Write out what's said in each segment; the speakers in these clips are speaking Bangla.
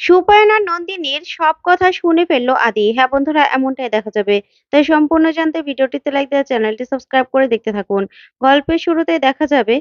সুপায়ন নন্দিনীর সব কথা শুনে ফেলল আদি। হ্যাঁ বন্ধুরা, এমনটাই দেখা যাবে। তাই সম্পূর্ণ জানতে ভিডিওটিতে লাইক দেওয়া চ্যানেলটি সাবস্ক্রাইব করে দেখতে থাকুন। গল্পের শুরুতে দেখা যাবে,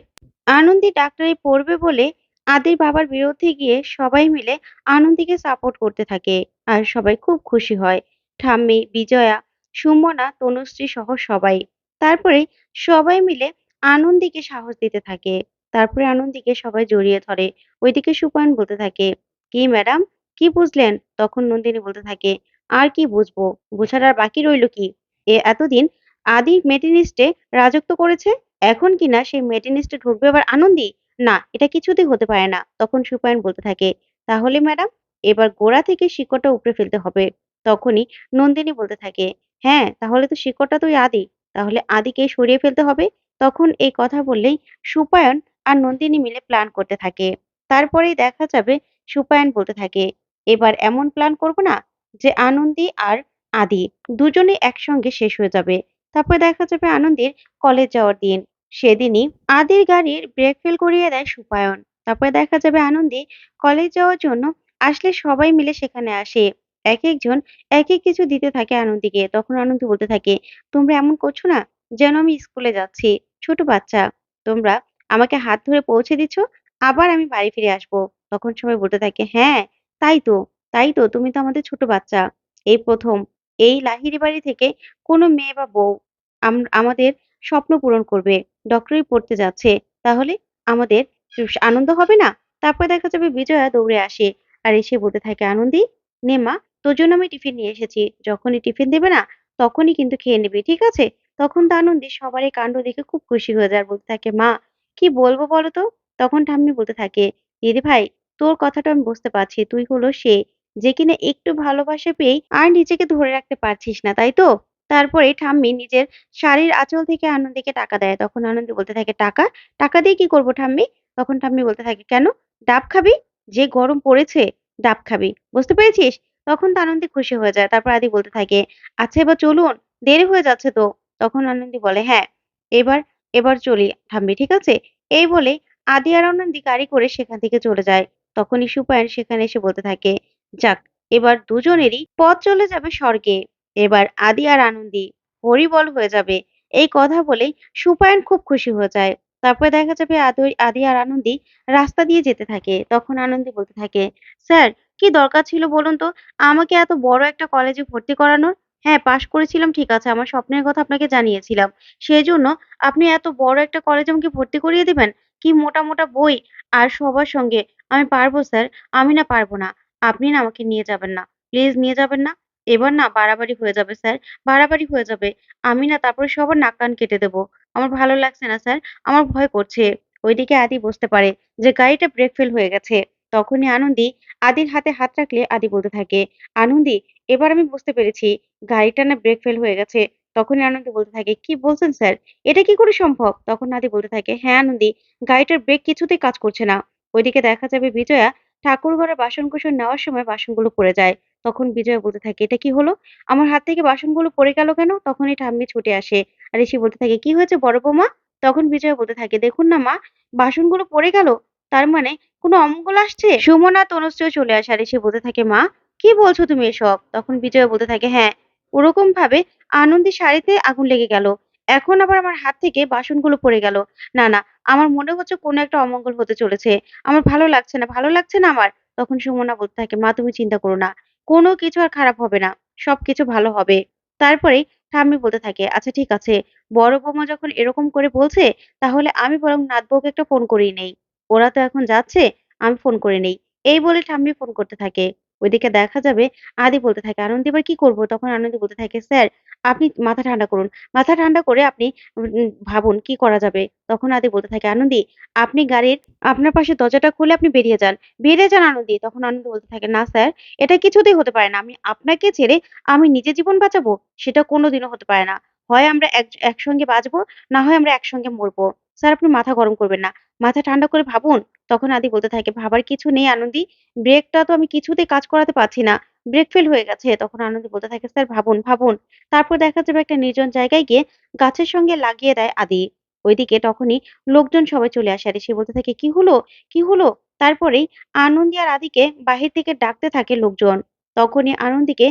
আনন্দি ডাক্তারি পড়বে বলে আদির বাবার বিরুদ্ধে গিয়ে সবাই মিলে আনন্দীকে সাপোর্ট করতে থাকে আর সবাই খুব খুশি হয়। ঠাম্মি, বিজয়া, সুমনা, তনুশ্রী সহ সবাই। তারপরে সবাই মিলে আনন্দীকে সাহস দিতে থাকে। তারপরে আনন্দীকে সবাই জড়িয়ে ধরে। ওইদিকে সুপায়ন বলতে থাকে কি ম্যাডাম? কি বুঝলেন? তখন নন্দিনী বলতে থাকে, আর কি বুঝব? বোঝার আর বাকি রইল কি? এ এতদিন আদি মেটিনিস্টে রাজত্ব করেছে? এখন কিনা সেই মেটিনিস্টে ঢুকবে আবার আনন্দি? না, এটা কিছুতেই হতে পারে না। তখন সুপায়ন বলতে থাকে, তাহলে ম্যাডাম, এবার গোড়া থেকে শিকড়টা উপড়ে ফেলতে হবে। তখনই নন্দিনী বলতে থাকে হ্যাঁ তাহলে তো শিকড়টা তুই আদি। তাহলে আদিকে সরিয়ে ফেলতে হবে? তখন এই কথা বললেই সুপায়ন আর নন্দিনী মিলে প্ল্যান করতে থাকে। তারপরেই দেখা যাবে সুপায়ন বলতে থাকে। এবার এমন প্ল্যান করব না যে আনন্দি আর আদি দুজনে একসঙ্গে শেষ হয়ে যাবে। তারপর দেখা যাবে আনন্দের কলেজ যাওয়ার দিন। সেদিনই আদির গাড়ির ব্রেক ফেল করিয়ে দেয় সুপায়ন। তারপরে দেখা যাবে আনন্দি কলেজ যাওয়ার জন্য আসলে সবাই মিলে সেখানে আসে। এক একজন এক এক কিছু দিতে থাকে আনন্দীকে। তখন আনন্দী বলতে থাকে, তোমরা এমন করছ না যেন আমি স্কুলে যাচ্ছি, ছোট বাচ্চা। তোমরা আমাকে হাত ধরে পৌঁছে দিচ্ছ, আবার আমি বাড়ি ফিরে আসব। তখন সবাই বলতে থাকে হ্যাঁ তাই তো তাই তো, তুমি তো আমাদের ছোট বাচ্চা। এই প্রথম, এই লাহিড়ি বাড়ি থেকে কোনো মেয়ে বা বউ আম- আমাদের স্বপ্ন পূরণ করবে ডক্টরি পড়তে যাচ্ছে, তাহলে আমাদের আনন্দ হবে না? তারপর দেখা যাবে বিজয়া দৌড়ে আসে, আর এসে বলতে থাকে, আনন্দী, নে মা, তোর জন্য আমি টিফিন নিয়ে এসেছি, যখনই টিফিন দেবে না, তখনই কিন্তু খেয়ে নেবে, ঠিক আছে? তখন তো আনন্দী সবার এই কাণ্ড দেখে খুব খুশি হয়ে যায়, বলতে থাকে, মা, কি বলব বলো তো? তখন ঠাম্মি বলতে থাকে, দিদি ভাই তোর কথাটা আমি বুঝতে পারছি। তুই হলো সে যে কিনা একটু ভালোবাসা পেয়ে আর নিজেকে ধরে রাখতে পারছিস না, তাই তো? তারপরে ঠাম্মি নিজের শাড়ির আঁচল থেকে আনন্দীকে টাকা দেয়। তখন আনন্দী বলতে থাকে, টাকা? টাকা দিয়ে কি করব ঠাম্মি? তখন ঠাম্মি বলতে থাকে, কেন? ডাব খাবি? যে গরম পড়েছে, ডাব খাবি। বুঝতে পেরেছিস? তখন তো আনন্দী খুশি হয়ে যায়। তারপর আদি বলতে থাকে আচ্ছা এবার চলুন, দেরি হয়ে যাচ্ছে তো? তখন আনন্দী বলে হ্যাঁ এবার এবার চলি ঠাম্মি, ঠিক আছে? এই বলে আদি আর আনন্দী গাড়ি করে সেখান থেকে চলে যায়। তখনই সুপায়ন সেখানে এসে বলতে থাকে, যাক, এবার দুজনেরই পথ চলে যাবে স্বর্গে। এবার আদি আর আনন্দী হরিবল হয়ে যাবে। এই কথা বলেই সুপায়ন খুব খুশি হয়ে যায়। তারপরে দেখা যাবে আদি আর আনন্দী রাস্তা দিয়ে যেতে থাকে। তখন আনন্দী বলতে থাকে, স্যার, কি দরকার ছিল বলুন তো? আমাকে এত বড় একটা কলেজে ভর্তি করানোর? হ্যাঁ পাশ করেছিলাম, ঠিক আছে। আমার স্বপ্নের কথা আপনাকে জানিয়েছিলাম। সেই জন্য আপনি এত বড় একটা কলেজে আমাকে ভর্তি করিয়ে দিবেন? কি মোটা মোটা বই আর সবার সঙ্গে আমি পারব স্যার আমি না পারব না। আপনি না আমাকে নিয়ে যাবেন না। প্লিজ নিয়ে যাবেন না। এবার না বাড়াবাড়ি হয়ে যাবে স্যার বাড়াবাড়ি হয়ে যাবে। আমি না তারপরে সবার নাক কান কেটে দেবো। আমার ভালো লাগছে না স্যার আমার ভয় করছে। ওইদিকে আদি বসতে পারে যে গাড়িটা ব্রেক ফেল হয়ে গেছে। তখনই আনন্দি আদির হাতে হাত রাখলে আদি বলতে থাকে, আনন্দি, এবার আমি বুঝতে পেরেছি গাড়িটা না ব্রেক ফেল হয়ে গেছে। তখনই আনন্দী বলতে থাকে, কি বলছেন স্যার? এটা কি করে সম্ভব? তখন আদি বলতে থাকে হ্যাঁ আনন্দী, গাড়িটার ব্রেক কিছুতেই কাজ করছে না। ওইদিকে দেখা যাবে বিজয়া ঠাকুর ঘরে বাসন কুসন নেওয়ার সময় বাসনগুলো পড়ে যায়। তখন বিজয়া বলতে থাকে, এটা কি হলো? আমার হাত থেকে বাসনগুলো পড়ে গেল কেন? তখনই ঠাম্মি ছুটে আসে। আর এসে বলতে থাকে, কি হয়েছে বড় বৌমা? তখন বিজয়া বলতে থাকে, দেখুন না মা, বাসনগুলো পড়ে গেল, তার মানে কোনো অমঙ্গল আসছে? সুমনা তনুশ্রীও চলে আসে। আর এসে বলতে থাকে, মা, কি বলছো তুমি এসব? তখন বিজয়া বলতে থাকে হ্যাঁ ওরকম ভাবে আনন্দী শাড়িতে আগুন লেগে গেল। এখন আবার আমার হাত থেকে বাসনগুলো পড়ে গেল। না না, আমার মনে হচ্ছে কোনো একটা অমঙ্গল হতে চলেছে। আমার ভালো লাগছে না, ভালো লাগছে না আমার? তখন সুমনা বলতে থাকে, মা, তুমি চিন্তা করো না। কোনো কিছু আর খারাপ হবে না। সবকিছু ভালো হবে। তারপরে ঠাম্মি বলতে থাকে আচ্ছা ঠিক আছে। বড় বৌমা যখন এরকম করে বলছে, তাহলে আমি বরং নাত বউকে একটা ফোন করেই নেই। ওরা তো এখন যাচ্ছে, আমি ফোন করে নেই। এই বলে ঠাম্মি ফোন করতে থাকে। ওইদিকে দেখা যাবে আদি বলতে থাকে, আনন্দ এবার কি করব? তখন আনন্দ বলতে থাকে, স্যার, আপনি মাথা ঠান্ডা করুন। মাথা ঠান্ডা করে আপনি ভাবুন কি করা যাবে। তখন আদি বলতে থাকে, আনন্দী, আপনি গাড়ির আপনার পাশে দরজাটা খুলে আপনি বেরিয়ে যান। বেরিয়ে যান আনন্দী? তখন আনন্দ বলতে থাকে, না, স্যার, এটা কিছুতেই হতে পারে না। আমি আপনাকে ছেড়ে আমি নিজে জীবন বাঁচাবো, সেটা কোনোদিনও হতে পারে না। হয় আমরা একসঙ্গে বাঁচবো, না হয় আমরা একসঙ্গে মরবো। স্যার, আপনি মাথা গরম করবেন না। মাথা ঠান্ডা করে ভাবুন। তখন আদি বলতে থাকে, ভাবার কিছু নেই আনন্দী। ব্রেকটা তো আমি কিছুতেই কাজ করাতে পারছি না। ব্রেক ফেল হয়ে গেছে। তখন আনন্দী বলতে থাকে, স্যার, ভাবুন ভাবুন। তারপর দেখা যাবে একটা নির্জন জায়গায় গিয়ে গাছের সঙ্গে লাগিয়ে দেয় আদি। ওইদিকে তখনই লোকজন সবাই চলে আসে। আর সে বলতে থাকে, কি হলো? কি হলো? তারপরেই আনন্দী আর আদিকে বাহির থেকে ডাকতে থাকে লোকজন। তখনই আনন্দীকে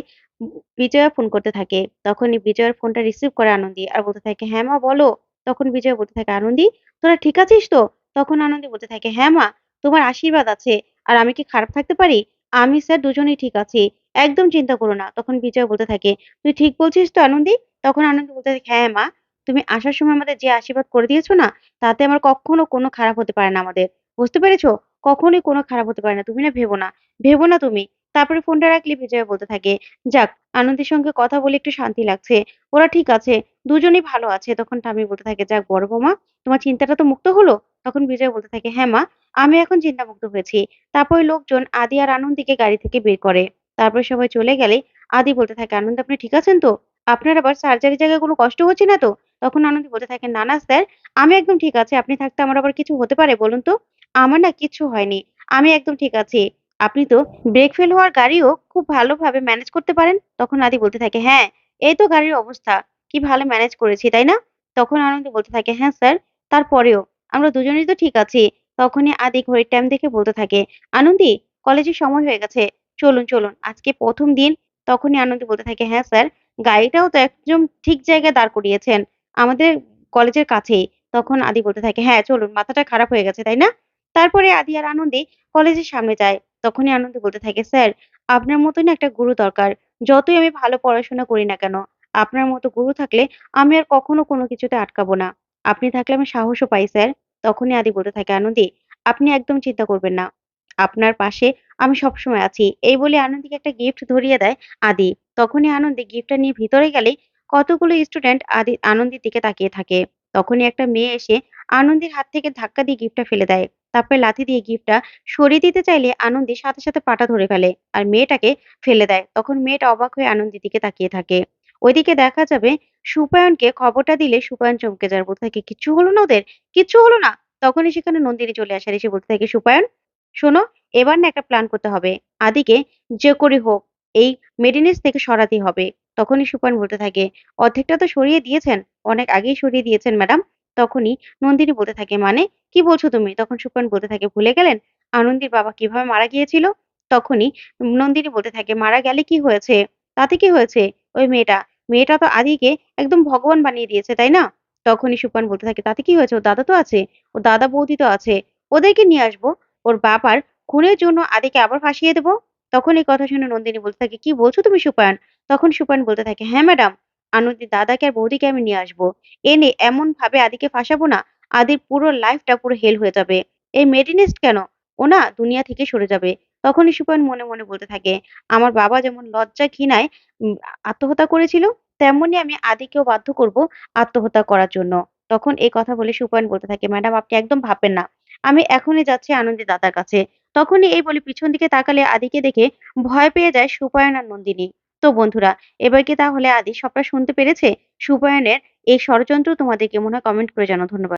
বিজয়া ফোন করতে থাকে। তখনই বিজয়ের ফোনটা রিসিভ করে আনন্দী আর বলতে থাকে হ্যাঁ মা, বলো। তখন বিজয় বলতে থাকে, আনন্দী, তোরা ঠিক আছিস তো? তখন আনন্দী বলতে থাকে হ্যাঁ মা, তোমার আশীর্বাদ আছে আর আমি কি খারাপ থাকতে পারি? আমি স্যার দুজনেই ঠিক আছি, একদম চিন্তা করো না। তখন বিজয় বলতে থাকে, তুই ঠিক বলছিস তো আনন্দী? তখন আনন্দী বলতে থাকে হ্যাঁ মা, তুমি আসার সময় আমাদের যে আশীর্বাদ করে দিয়েছ না, তাতে আমার কখনো কোনো খারাপ হতে পারে না আমাদের। বুঝতে পেরেছ? কখনোই কোনো খারাপ হতে পারে না। তুমি না ভেবো না ভেবো না তুমি। তারপরে ফোনটা রাখলে বিজয় বলতে থাকে, যাক, আনন্দের সঙ্গে কথা বলে একটু শান্তি লাগছে। ওরা ঠিক আছে, দুজনেই ভালো আছে। তখন টামি বলতে থাকে, যাক, বড় বৌমা, তোমার চিন্তাটা তো মুক্ত হলো? তখন বিজয় বলতে থাকে হ্যাঁ মা, আমি এখন চিন্তামুক্ত হয়েছি। তারপরে লোকজন আদি আর আনন্দীকে গাড়ি থেকে বের করে। তারপরে সবাই চলে গেলে আদি বলতে থাকে, আনন্দ, আপনি ঠিক আছেন তো? আপনার আবার সার্জারি জায়গায় কোনো কষ্ট হচ্ছে না তো? তখন আনন্দী বলতে থাকে না না স্যার, আমি একদম ঠিক আছি। আপনি থাকতে আমার আবার কিছু হতে পারে বলুন তো? আমার না কিচ্ছু হয়নি। আমি একদম ঠিক আছি। আপনি তো ব্রেক ফেল হওয়ার গাড়িও খুব ভালোভাবে ম্যানেজ করতে পারেন। তখন আদি বলতে থাকে হ্যাঁ এই তো গাড়ির অবস্থা। কি ভালো ম্যানেজ করেছি, তাই না? তখন আনন্দ বলতে থাকে হ্যাঁ স্যার তারপরেও আমরা দুজনেই তো ঠিক আছি। তখনই আদি ঘড়ির টাইম দেখে বলতে থাকে, আনন্দী কলেজের সময় হয়ে গেছে। চলুন চলুন, আজকে প্রথম দিন। তখনই আনন্দ বলতে থাকে হ্যাঁ স্যার গাড়িটাও তো একদম ঠিক জায়গায় দাঁড় করিয়েছেন। আমাদের কলেজের কাছেই। তখন আদি বলতে থাকে হ্যাঁ চলুন, মাথাটা খারাপ হয়ে গেছে, তাই না? তারপরে আদি আর আনন্দী কলেজের সামনে যায়। তখনই আনন্দী বলতে থাকে, স্যার, আপনার মতনই একটা গুরু দরকার। যতই আমি ভালো পড়াশোনা করি না কেন, আপনার মতো গুরু থাকলে আমি আর কখনো কোনো কিছুতে আটকাবো না। আপনি থাকলে আমি সাহসও পাই, স্যার। তখনই আদি বলতে থাকে, আনন্দী, আপনি একদম চিন্তা করবেন না। আপনার পাশে আমি সবসময় আছি। এই বলে আনন্দীকে একটা গিফট ধরিয়ে দেয় আদি। তখনই আনন্দী গিফটটা নিয়ে ভিতরে গেলে কতগুলো স্টুডেন্ট আদি, আনন্দের দিকে তাকিয়ে থাকে। তখনই একটা মেয়ে এসে আনন্দীর হাত থেকে ধাক্কা দিয়ে গিফটটা ফেলে দেয়। তারপরে লাথি দিয়ে গিফটটা সরিয়ে দিতে চাইলে আনন্দী সাথে সাথে পাটা ধরে ফেলে আর মেয়েটাকে ফেলে দেয়। তখন মেয়েটা অবাক হয়ে আনন্দীর দিকে তাকিয়ে থাকে। ওইদিকে দেখা যাবে সুপায়নকে খবরটা দিলে সুপায়ন চমকে যায়, বলতে থাকে, কিচ্ছু হলো না ওদের? কিচ্ছু হলো না? তখনই সেখানে নন্দিনী চলে আসে আর এসে বলতে থাকে, সুপায়ন, শোনো, এবার না একটা প্ল্যান করতে হবে। আদিকে যে করে হোক, এই মেডিনেস থেকে সরাতে হবে। তখনই সুপায়ন বলতে থাকে, অর্ধেকটা তো সরিয়ে দিয়েছেন, অনেক আগেই সরিয়ে দিয়েছেন ম্যাডাম তখনই নন্দিনী বলতে থাকে মানে? কি বলছো তুমি? তখন সুপায়ন বলতে থাকে, ভুলে গেলেন? আনন্দীর বাবা কীভাবে মারা গিয়েছিল? তখনই নন্দিনী বলতে থাকে, মারা গেলে কি হয়েছে? তাতে কি হয়েছে? ওই মেয়েটা মেয়েটা তো আদিকে একদম ভগবান বানিয়ে দিয়েছে, তাই না? তখনই সুপান বলতে থাকে, তাতে কি হয়েছে? ওর দাদা তো আছে, ওর দাদা বৌদি তো আছে, ওদেরকে নিয়ে আসব, ওর বাবার খুনের জন্য আদিকে আবার ফাঁসিয়ে দেবো? তখন এই কথা শুনে নন্দিনী বলতে থাকে, কি বলছো তুমি সুপায়ন তখন সুপায়ন বলতে থাকে হ্যাঁ ম্যাডাম আনন্দির দাদাকে আর বৌদিকে আমি নিয়ে আসব। এনে এমন ভাবে আদিকে ফাঁসাবো না। আদির পুরো লাইফটা পুরো হেল হয়ে যাবে। এই মেডিনিস্ট কেন? ও না দুনিয়া থেকে সরে যাবে। তখনই সুপায়ন মনে মনে বলতে থাকে, আমার বাবা যেমন লজ্জা ঘৃণায় আত্মহত্যা করেছিল, তেমনি আমি আদিকেও বাধ্য করব আত্মহত্যা করার জন্য। তখন এই কথা বলে সুপায়ন বলতে থাকে, ম্যাডাম, আপনি একদম ভাববেন না। আমি এখনই যাচ্ছি আনন্দী দাদার কাছে। তখনই এই বলে পিছন দিকে তাকালে আদিকে দেখে ভয় পেয়ে যায় সুপায়ন আর নন্দিনী। তো বন্ধুরা, এবার কি তাহলে আদি সবটা শুনতে পেরেছে? সুবয়নের এই ষড়যন্ত্র তোমাদের কেমন হয় কমেন্ট করে জানাও, ধন্যবাদ।